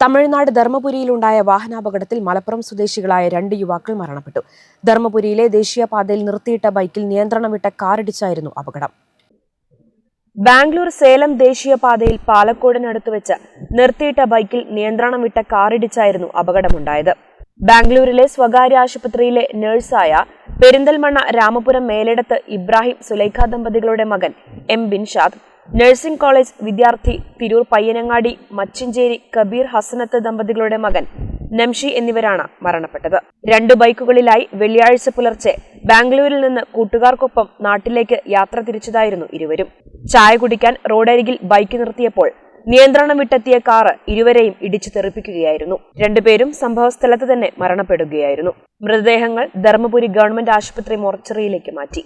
തമിഴ്നാട് ധർമ്മപുരിയിലുണ്ടായ വാഹനാപകടത്തിൽ മലപ്പുറം സ്വദേശികളായ രണ്ട് യുവാക്കൾ മരണപ്പെട്ടു. ധർമ്മപുരിയിലെ ദേശീയപാതയിൽ നിർത്തിയിട്ട ബൈക്കിൽ നിയന്ത്രണം വിട്ട കാറിടിച്ചായിരുന്നു അപകടം. ബാംഗ്ലൂർ സേലം ദേശീയപാതയിൽ പാലക്കോടിനടുത്ത് വെച്ച് നിർത്തിയിട്ട ബൈക്കിൽ നിയന്ത്രണം വിട്ട കാറിടിച്ചായിരുന്നു അപകടമുണ്ടായത്. ബാംഗ്ലൂരിലെ സ്വകാര്യ ആശുപത്രിയിലെ നഴ്സായ പെരിന്തൽമണ്ണ രാമപുരം മേലിടത്ത് ഇബ്രാഹിം സുലൈഖ ദമ്പതികളുടെ മകൻ എം ബിൻഷാദ് നഴ്സിംഗ് കോളേജ് വിദ്യാർത്ഥി തിരൂർ പയ്യനങ്ങാടി മച്ചിഞ്ചേരി കബീർ ഹസനത്ത് ദമ്പതികളുടെ മകൻ നംഷി എന്നിവരാണ് മരണപ്പെട്ടത്. രണ്ട് ബൈക്കുകളിലായി വെള്ളിയാഴ്ച പുലർച്ചെ ബാംഗ്ലൂരിൽ നിന്ന് കൂട്ടുകാർക്കൊപ്പം നാട്ടിലേക്ക് യാത്ര തിരിച്ചതായിരുന്നു ഇരുവരും. ചായ കുടിക്കാൻ റോഡരികിൽ ബൈക്ക് നിർത്തിയപ്പോൾ നിയന്ത്രണം വിട്ടെത്തിയ കാറ് ഇരുവരെയും ഇടിച്ചു തെറിപ്പിക്കുകയായിരുന്നു. രണ്ടുപേരും സംഭവസ്ഥലത്ത് തന്നെ മരണപ്പെടുകയായിരുന്നു. മൃതദേഹങ്ങൾ ധർമ്മപുരി ഗവൺമെന്റ് ആശുപത്രി മോർച്ചറിയിലേക്ക് മാറ്റി.